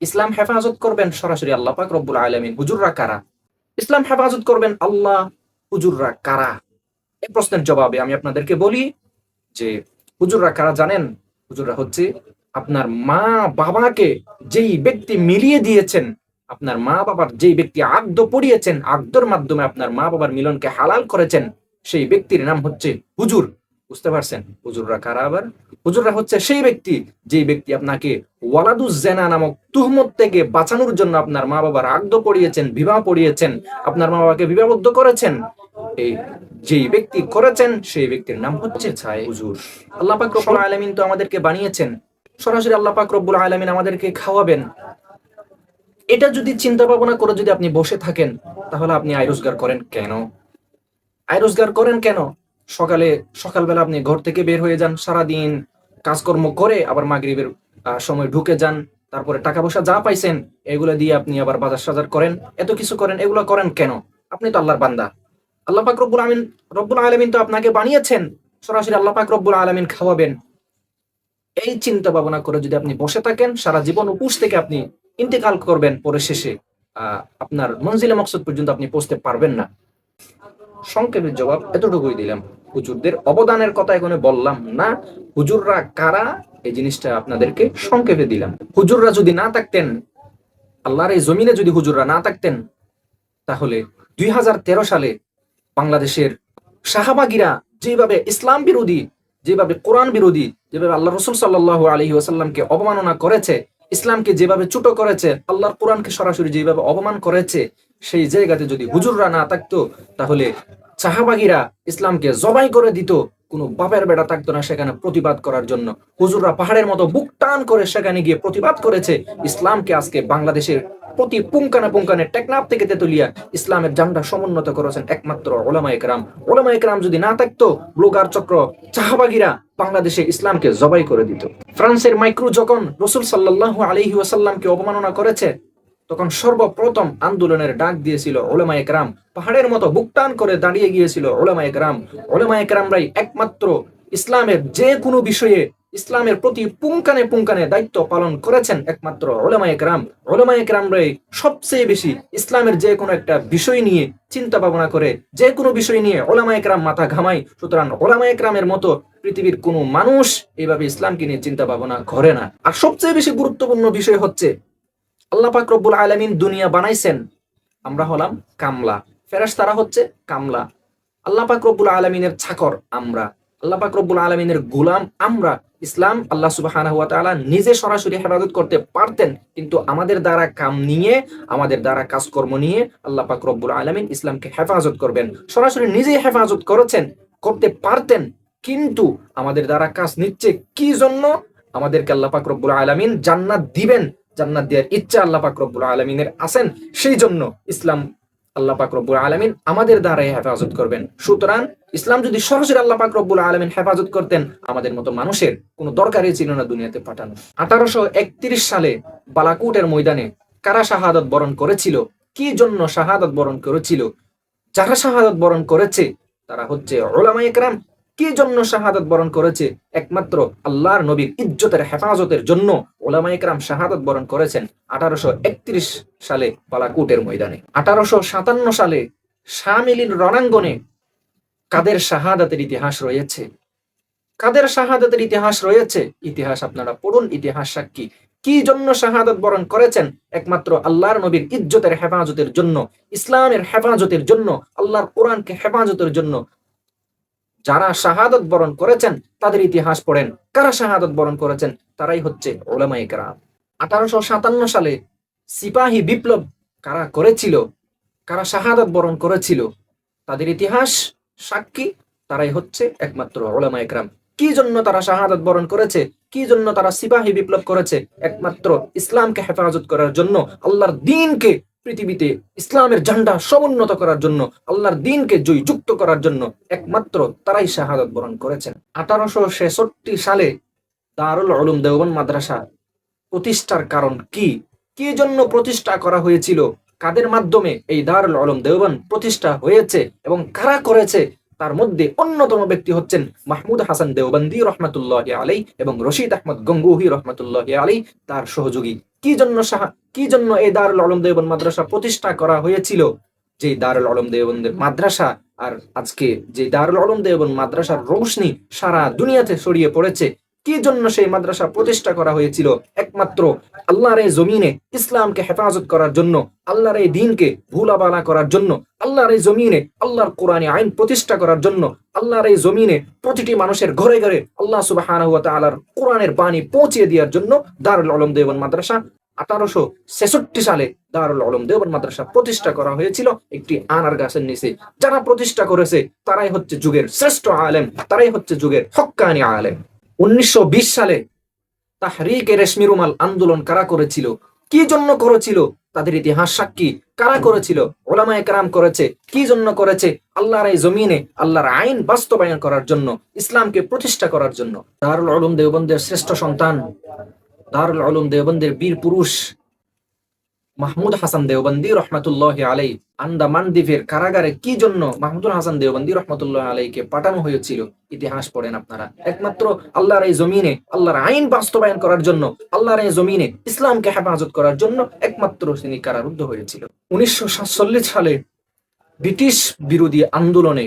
ইসলাম হেফাজত করবেন সরাসরি আল্লাহ পাক রব্বুল আলমিন। হুজুররা কারা? ইসলাম হেফাজত করবেন আল্লাহ, হুজুররা কারা? এই প্রশ্নের জবাবে আমি আপনাদেরকে বলি যে, হুজুররা কারা জানেন? হুজুররা হচ্ছে আপনার মা বাবাকে যেই ব্যক্তি মিলিয়ে দিয়েছেন, আপনার মা বাবার যেই ব্যক্তি আগদ পড়িয়েছেন আগদর মাধ্যমে আপনার মা বাবার মিলনকে হালাল করেছেন, সেই ব্যক্তির নাম হচ্ছে হুজুর। বুঝতে পারছেন? হুজুররা কারা আবার? হুজুররা হচ্ছে সেই ব্যক্তি, যেই ব্যক্তি আপনাকে ওয়ালাদুজ জেনা নামক তুহমত থেকে বাঁচানোর জন্য আপনার মা বাবার আগদ পড়িয়েছেন বিবাহ পড়িয়েছেন আপনার মা বাবাকে বিবাহবদ্ধ করেছেন। এই যেই ব্যক্তি করেছেন, সেই ব্যক্তির নাম হচ্ছে ছায় হুজুর। আল্লাহ পাক রব্বুল আলামিন তো আমাদেরকে বানিয়েছেন। সরাসরি আল্লাহ পাক রব্বুল আলামিন আমাদেরকে খাওয়াবেন। এটা যদি চিন্তা ভাবনা করে যদি আপনি বসে থাকেন, তাহলে আপনি আয় রোজগার করেন কেন? আয় রোজগার করেন কেন? সকালে, সকালবেলা আপনি ঘর থেকে বের হয়ে যান, সারাদিন কাজকর্ম করে আবার মাগরিবের সময় ঢুকে যান, তারপরে টাকা পয়সা যা পাইছেন, এগুলো দিয়ে আপনি আবার বাজার সাজার করেন। এত কিছু করেন, এগুলো করেন কেন? আপনি তো আল্লাহর বান্দা। আল্লাহ পাক রব্বুল আমিন রব্বুল আলমিন তো আপনাকে বানিয়েছেন, সরাসরি আল্লাহ পাক রব্বুল আলমিন খাওয়াবেন। এই চিন্তা ভাবনা করে যদি আপনি বসে থাকেন, সারা জীবন উপোস থেকে আপনি ইন্তেকাল করবেন পরে শেষে আপনার মঞ্জিলে মকসদ পর্যন্ত আপনি পৌঁছতে পারবেন না। সংক্ষেপের জবাব এতটুকুই দিলাম। হুজুরদের অবদানের কথা এখানে বললাম না। হুজুররা কারা? এই জিনিসটা আপনাদেরকে সংক্ষেপে দিলাম। হুজুররা যদি না থাকতেন, আল্লাহর এই জমিনে যদি হুজুররা না থাকতেন, তাহলে দুই হাজার তেরো সালে বাংলাদেশের শাহবাগিরা যেভাবে ইসলাম বিরোধী, যেভাবে কোরআন বিরোধী, যেভাবে আল্লাহ রসুল সাল্লাহ আলহি ওয়াসাল্লামকে অবমাননা করেছে ইসলামকে যেভাবে ছোট করেছে, আল্লাহর কোরআনকে সরাসরি যেভাবে অপমান করেছে, সেই জায়গাতে যদি হুজুররা না থাকতো, তাহলে চাহাবাগিরা ইসলামকে জবাই করে দিত, কোনো বাপের বেড়া থাকতো না সেখানে প্রতিবাদ করার জন্য। হুজুররা পাহাড়ের মতো বুক টান করে সেখানে গিয়ে প্রতিবাদ করেছে, ইসলামকে আজকে বাংলাদেশের প্রতি পুঙ্কানে পুঙ্কানে টেকনাফ থেকে তেতুলিয়া ইসলামের জান্ডা সমুন্নত করেছেন একমাত্র ওলামা একরাম ওলামা একরাম যদি না থাকতো, ব্লোগার চক্র চাহাবাগীরা বাংলাদেশে ইসলামকে জবাই করে দিত। ফ্রান্সের মাইক্রো যখন রসুল সাল্লাহ আলহি ওয়াসাল্লামকে অবমাননা করেছে, তখন সর্বপ্রথম আন্দোলনের ডাক দিয়েছিল ওলামা একরাম পাহাড়ের মতো বুকটান করে দাঁড়িয়ে গিয়েছিল ওলামা একরাম ওলামা একরামরাই একমাত্র ইসলামের যে কোনো বিষয়ে ইসলামের প্রতি পুঙ্কানে পুঙ্কানে দায়িত্ব পালন করেছেন একমাত্র ওলামা একরাম ওলামা একরামরাই সবচেয়ে বেশি ইসলামের যে কোনো একটা বিষয় নিয়ে চিন্তা ভাবনা করে, যে কোনো বিষয় নিয়ে ওলামা একরাম মাথা ঘামায়। সুতরাং ওলামা একরামের মতো পৃথিবীর কোনো মানুষ এইভাবে ইসলামকে নিয়ে চিন্তা ভাবনা করে না। আর সবচেয়ে বেশি গুরুত্বপূর্ণ বিষয় হচ্ছে, আল্লাহ পাক রব্বুল আলামিন দুনিয়া বানাইছেন। আমরা হলাম কামলা। ফেরেশতারা হচ্ছে কামলা। আল্লাহ পাক রব্বুল আলামিনের ছাকর আমরা। আল্লাহ পাক আলামিনের গোলাম আমরা, ইসলাম আল্লাহ তাআলা নিজে সরাসরি হেফাজত করতে পারতেন, কিন্তু আমাদের দ্বারা কাম নিয়ে, আমাদের দ্বারা কাজকর্ম নিয়ে আল্লাহ পাক রব্বুল আলামিন ইসলামকে হেফাজত করবেন। সরাসরি নিজেই হেফাজত করেছেন, করতে পারতেন, কিন্তু আমাদের দ্বারা কাজ নিচ্ছে কি জন্য? আমাদেরকে আল্লাহ পাক রব্বুল আলামিন জান্নাত দিবেন, জান্নাত দেওয়ার ইচ্ছা আল্লাহ পাক রব্বুল আলমিনের আছেন, সেই জন্য ইসলাম আল্লাহ পাক রব্বুল আলমিন আমাদের দ্বারাই হেফাজত করবেন। সুতরাং ইসলাম যদি সরাসরি আল্লাহ পাক রব্বুল আলমিন হেফাজত করতেন, আমাদের মতো মানুষের কোনো দরকারই ছিল না দুনিয়াতে পাঠানো। আঠারোশো একত্রিশ সালে বালাকুটের ময়দানে কারা শাহাদত বরণ করেছিল? কি জন্য শাহাদত বরণ করেছিল? যারা শাহাদত বরণ করেছে, তারা হচ্ছে ওলামা একরাম কি জন্য শাহাদত বরণ করেছে? একমাত্র আল্লাহর নবীর ইজ্জতের হেফাজতের জন্য ওলামা একরাম শাহাদত বরণ করেছেন আঠারোশো একত্রিশ সালে বালাকুটের ময়দানে। আঠারোশো সাতান্ন সালে শামিলিন রণাঙ্গনে কাদের শাহাদাতের ইতিহাস রয়েছে? কাদের শাহাদাতের ইতিহাস রয়েছে? ইতিহাস আপনারা পড়ুন, ইতিহাস সাক্ষী। কি জন্য শাহাদত বরণ করেছেন? একমাত্র আল্লাহর নবীর ইজ্জতের হেফাজতের জন্য, ইসলামের হেফাজতের জন্য, আল্লাহর কোরআনকে হেফাজতের জন্য যারা শাহাদত বরণ করেছেন, তাদের ইতিহাস পড়েন। কারা শাহাদত বরণ করেছেন? তারাই হচ্ছে ওলামাই কারাম। আঠারোশো সাতান্ন সালে সিপাহী বিপ্লব কারা করেছিল? কারা শাহাদত বরণ করেছিল? তাদের ইতিহাস, সাক্ষী, তারাই হচ্ছে একমাত্র ওলামা একরাম কি জন্য তারা শাহাদত বরণ করেছে? কি জন্য তারা সিপাহী বিপ্লব করেছে? একমাত্র ইসলামকে হেফাজত করার জন্য আল্লাহর দিনকে পৃথিবীতে ইসলামের ঝান্ডা সমুন্নত করার জন্য, আল্লাহর দিনকে জয়ী যুক্ত করার জন্য একমাত্র তারাই শাহাদত বরণ করেছেন। আঠারোশো ছেষট্টি সালে দারুল উলুম দেওবন মাদ্রাসা প্রতিষ্ঠার কারণ কি? কি জন্য প্রতিষ্ঠা করা হয়েছিল? কাদের মাধ্যমে এই দারুল উলুম দেওবন প্রতিষ্ঠা হয়েছে এবং কারা করেছে? তার মধ্যে অন্যতম ব্যক্তি হচ্ছেন মাহমুদ হাসান দেওবন্দি রহমতুল্লাহ আলাই এবং রশিদ আহমদ গঙ্গুহি রহমতুল্লাহ আলাই তার সহযোগী। কি জন্য কি জন্য এই দারুল আলম দেবন মাদ্রাসা প্রতিষ্ঠা করা হয়েছিল? যে দারুল আলম দেবন্দের মাদ্রাসা আর আজকে যে দারুল আলম দেবন মাদ্রাসার রোশনি সারা দুনিয়াতে ছড়িয়ে পড়েছে কি জন্য সেই মাদ্রাসা প্রতিষ্ঠা করা হয়েছিল? একমাত্র আল্লাহর এই জমিনে ইসলামকে হেফাজত করার জন্য, আল্লাহর এই দিনকে ভুলাবালা করার জন্য, আল্লাহর এই জমিনে আল্লাহর কোরআনে আইন প্রতিষ্ঠা করার জন্য, আল্লাহর এই জমিনে প্রতিটি মানুষের ঘরে ঘরে আল্লাহ তাআলার কোরআনের বাণী পৌঁছে দেওয়ার জন্য দারুল আলম দেওবন মাদ্রাসা আঠারোশো ছেষট্টি সালে দারুল আলম দেওবন মাদ্রাসা প্রতিষ্ঠা করা হয়েছিল একটি আনার গাছের নিচে। যারা প্রতিষ্ঠা করেছে, তারাই হচ্ছে যুগের শ্রেষ্ঠ আলেম, তারাই হচ্ছে যুগের হক্কানি আলেম। উনিশশো বিশ সালে তাহরিকে রেশমি রুমাল আন্দোলন কারা করেছিল? কি জন্য করেছিল? তাদের ইতিহাস সাক্ষী কারা করেছিল? ওলামা কারাম করেছে। কি জন্য করেছে? আল্লাহর এই জমিনে, আল্লাহর আইন বাস্তবায়ন করার জন্য, ইসলামকে প্রতিষ্ঠা করার জন্য। দারুল আলম দেওবন্দের শ্রেষ্ঠ সন্তান, দারুল আলম দেওবন্দের বীর পুরুষ মাহমুদ হাসান দেওবন্দি রহমাতুল্লাহ আলাই আন্দামান দ্বীপের কারাগারে কি জন্য মাহমুদুল হাসান দেওবন্দি রহমতুল্লাহ আলাইকে পাঠানো হয়েছিল? ইতিহাস পড়েন আপনারা। একমাত্র আল্লাহর এই জমিনে, আল্লাহর আইন বাস্তবায়ন করার জন্য, আল্লাহর এই জমিনে ইসলামকে হেফাজত করার জন্য একমাত্র তিনি কারারুদ্ধ হয়েছিল। উনিশশো সাতচল্লিশ সালে ব্রিটিশ বিরোধী আন্দোলনে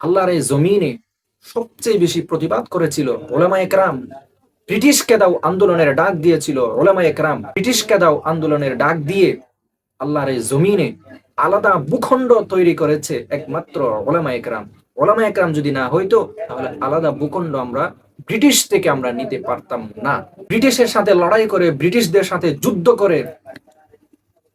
আল্লাহর এই জমিনে সবচেয়ে বেশি প্রতিবাদ করেছিল ওলামা একরাম ব্রিটিশ কেদাও আন্দোলনের ডাক দিয়েছিল ওলামা একরাম ব্রিটিশ কেদাও আন্দোলনের ডাক দিয়ে আল্লাহর জমিনে আলাদা ভূখণ্ড তৈরি করেছে একমাত্র ওলামা একরাম ওলামা একরাম যদি না হইতো, তাহলে আলাদা ভূখণ্ড আমরা ব্রিটিশ থেকে আমরা নিতে পারতাম না। ব্রিটিশের সাথে লড়াই করে, ব্রিটিশদের সাথে যুদ্ধ করে,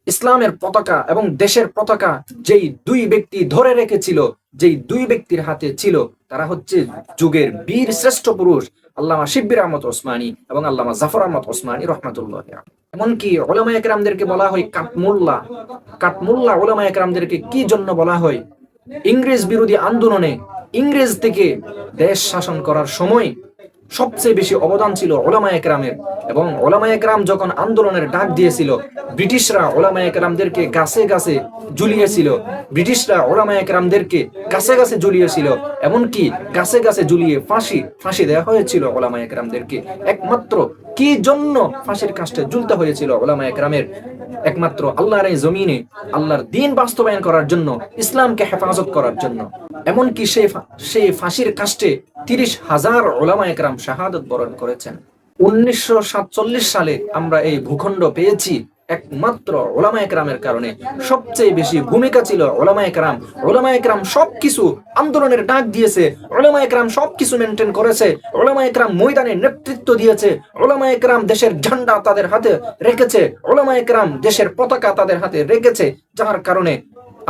ইসলামের পতাকা এবং দেশের পতাকা যেই দুই ব্যক্তি ধরে রেখেছিল, যেই দুই ব্যক্তির হাতে ছিল, তারা হচ্ছে যুগের বীর শ্রেষ্ঠ পুরুষ আল্লামা শিব্বির আহমদ ওসমানী এবং আল্লামা জাফর আহমদ ওসমানী রহমাতুল্লাহ এমনকি ওলামা একরামদেরকে বলা হয় কাটমুল্লা। কাটমুল্লা ওলামা একরামদেরকে কি জন্য বলা হয়? ইংরেজ বিরোধী আন্দোলনে ইংরেজ থেকে দেশ শাসন করার সময় সবচেয়ে বেশি অবদান ছিল ওলামা একরামের এবং ওলামা একরাম যখন আন্দোলনের ডাক দিয়েছিল, ব্রিটিশরা ওলামা একরামদেরকে গাছে গাছে ঝুলিয়েছিল। ব্রিটিশরা ওলামা একরামদেরকে গাছে গাছে ঝুলিয়েছিল। এমনকি গাছে গাছে ঝুলিয়ে ফাঁসি ফাঁসি দেওয়া হয়েছিল ওলামা একরামদেরকে একমাত্র কি জন্য ফাঁসির কাষ্টে ঝুলতে হয়েছিল ওলামা একরামের একমাত্র আল্লাহর এই জমিনে আল্লাহর দিন বাস্তবায়ন করার জন্য, ইসলামকে হেফাজত করার জন্য। এমনকি সে সে সেই ফাঁসির কাষ্টে তিরিশ হাজার ওলামা একরাম শাহাদত বরণ করেছেন। উনিশশো সাতচল্লিশ সালে আমরা এই ভূখণ্ড পেয়েছি। একমাত্র ওলামা একরামের কারণে সবচেয়ে বেশি ভূমিকা ছিল ওলামা একরাম। ওলামা একরাম সব কিছু আন্দোলনের ডাক দিয়েছে, ওলামা একরাম সব কিছু মেনটেন করেছে, ওলামা একরাম ময়দানে নেতৃত্ব দিয়েছে, ওলামা একরাম দেশের ঝান্ডা তাদের হাতে রেখেছে, ওলামা একরাম দেশের পতাকা তাদের হাতে রেখেছে, যার কারণে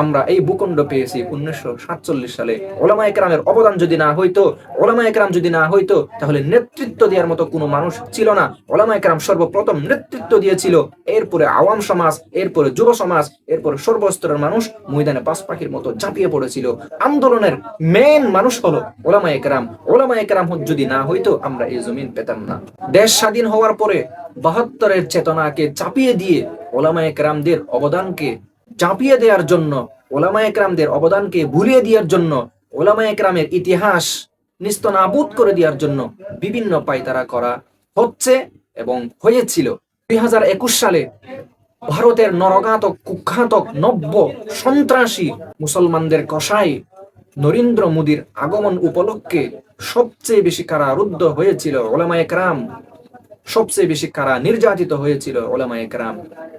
আমরা এই ভূখণ্ড পেয়েছি উনিশশো সাতচল্লিশ সালে। ওলামা একরামের অবদান যদি না হইতো ওলামা একরাম যদি না হইতো, তাহলে নেতৃত্ব দেওয়ার মতো কোনো মানুষ ছিল না। ওলামা একরাম সর্বপ্রথম নেতৃত্ব দিয়েছিল, এরপরে আওয়াম সমাজ, এরপরে যুব সমাজ, এরপরে সর্বস্তরের মানুষ ময়দানে পাঁচ পাখির মতো ঝাঁপিয়ে পড়েছিল। আন্দোলনের মেন মানুষ হলো ওলামা একরাম ওলামা একরাম যদি না হইতো, আমরা এই জমিন পেতাম না। দেশ স্বাধীন হওয়ার পরে বাহাত্তরের চেতনাকে চাপিয়ে দিয়ে ওলামা একরামদের অবদানকে চাপিয়ে দেওয়ার জন্য ওলামা একরামদের অবদানকে ভুলিয়ে দেওয়ার জন্য ওলামা একরামের ইতিহাস নিস্তনাবুদ করে দেওয়ার জন্য বিভিন্ন পায়তারা করা হচ্ছে এবং হয়েছিল। দুই হাজার একুশ সালে ভারতের নরঘাতক কুখ্যাতক নব্য, সন্ত্রাসী মুসলমানদের কষাই নরেন্দ্র মোদীর আগমন উপলক্ষে সবচেয়ে বেশি কারারুদ্ধ হয়েছিল ওলামা একরাম সবচেয়ে বেশি কারা নির্যাতিত হয়েছিল ওলামা একরাম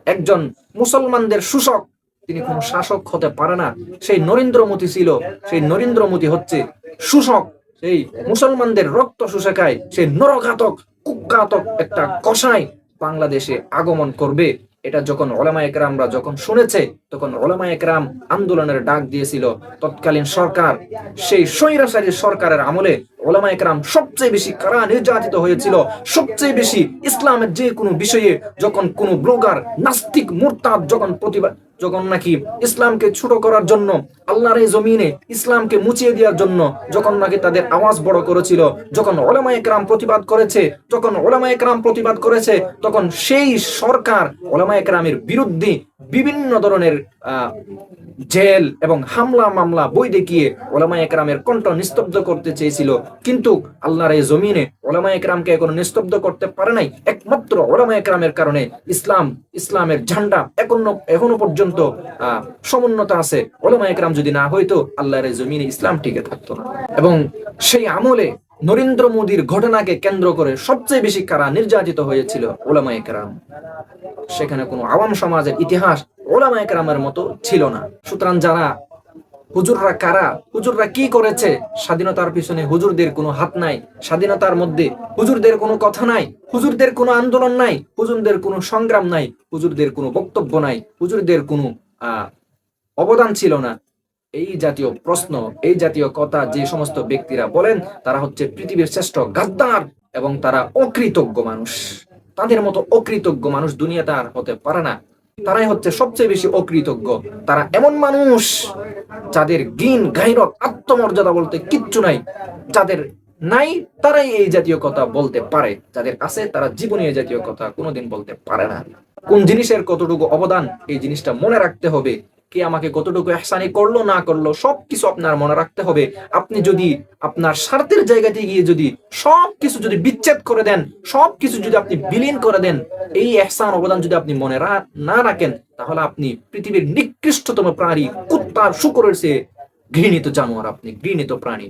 একজন মুসলমানদের শোষক তিনি কোনো শাসক হতে পারে না। সেই নরেন্দ্র মোদী ছিল, সেই নরেন্দ্র মোদী হচ্ছে শোষক, সেই মুসলমানদের রক্ত শুষেখায় সেই নরঘাতক, কুঘাতক একটা কষাই বাংলাদেশে আগমন করবে। এটা যখন ওলামা একরামরা যখন শুনেছে, তখন ওলামা একরাম আন্দোলনের ডাক দিয়েছিল, তৎকালীন সরকার। সেই স্বৈরাচারী সরকারের আমলে ওলামা একরাম সবচেয়ে বেশি কারা নির্যাতিত হয়েছিল, সবচেয়ে বেশি ইসলামের যে কোনো বিষয়ে যখন কোনো ব্লগার, নাস্তিক, মুরতাদ যখন প্রতিবাদ যখন নাকি ইসলামকে ছোট করার জন্য, আল্লাহর এই জমিনে ইসলামকে মুছিয়ে দেওয়ার জন্য যখন নাকি তাদের আওয়াজ বড় করেছিল, যখন ওলামা একরাম প্রতিবাদ করেছে, যখন ওলামা একরাম প্রতিবাদ করেছে, তখন সেই সরকার ওলামা একরামের বিরুদ্ধে বিভিন্ন ধরনের জেল এবং হামলা মামলা বই দেখিয়ে ওলামা একরামের কণ্ঠ নিস্তব্ধ করতে চেয়েছিল। কিন্তু আল্লাহর এই জমিনে ওলামা একরামকে এখনও নিস্তব্ধ করতে পারে নাই। একমাত্র ওলামা একরামের কারণে ইসলাম, ইসলামের ঝান্ডা এখনও এখনও পর্যন্ত আহ সমুন্নত আছে। ওলামা একরাম যদি না হইতো, আল্লাহর জমিনে ইসলাম টিকে থাকতো না। এবং সেই আমলে নরেন্দ্র মোদীর ঘটনাকে কেন্দ্র করে সবচেয়ে বেশি কারা নির্যাতিত হয়েছিল ওলামা একরাম সেখানে কোনো আওয়াম সমাজের ইতিহাস ওলামা একরামের মতো ছিল না। সুতরাং যারা হুজুররা কারা? হুজুররা কি করেছে? স্বাধীনতার পিছনে হুজুরদের কোনো হাত নাই। স্বাধীনতার মধ্যে হুজুরদের কোনো কথা নাই। হুজুরদের কোনো আন্দোলন নাই। হুজুরদের কোনো সংগ্রাম নাই। হুজুরদের কোনো বক্তব্য নাই। হুজুরদের কোনো অবদান ছিল না। এই জাতীয় প্রশ্ন, এই জাতীয় কথা যে সমস্ত ব্যক্তিরা বলেন, তারা হচ্ছে পৃথিবীর শ্রেষ্ঠ গাদ্দার এবং তারা অকৃতজ্ঞ মানুষ। তাদের মতো অকৃতজ্ঞ মানুষ দুনিয়াতে আর হতে পারে না। তারাই হচ্ছে সবচেয়ে বেশি অকৃতজ্ঞ। তারা এমন মানুষ যাদের গিন, গাইরত, আত্মমর্যাদা বলতে কিচ্ছু নাই। যাদের নাই, তারাই এই জাতীয় কথা বলতে পারে। যাদের আছে, তারা জীবনে এই জাতীয় কথা কোনোদিন বলতে পারে না। কোন জিনিসের কতটুকু অবদান, এই জিনিসটা মনে রাখতে হবে। কে আমাকে কতটুকু এহসানি করল, না করল সব কিছু আপনার মনে রাখতে হবে। আপনি যদি আপনার স্বার্থের জায়গাতে গিয়ে যদি সব কিছু যদি বিচ্ছেদ করে দেন সব কিছু যদি আপনি বিলীন করে দেন, এই এহসান অবদান যদি আপনি মনে না রাখেন, তাহলে আপনি পৃথিবীর নিকৃষ্টতম প্রাণী, কুত্তার শুকরের চেয়ে ঘৃণিত জানোয়ার আপনি, ঘৃণিত প্রাণী।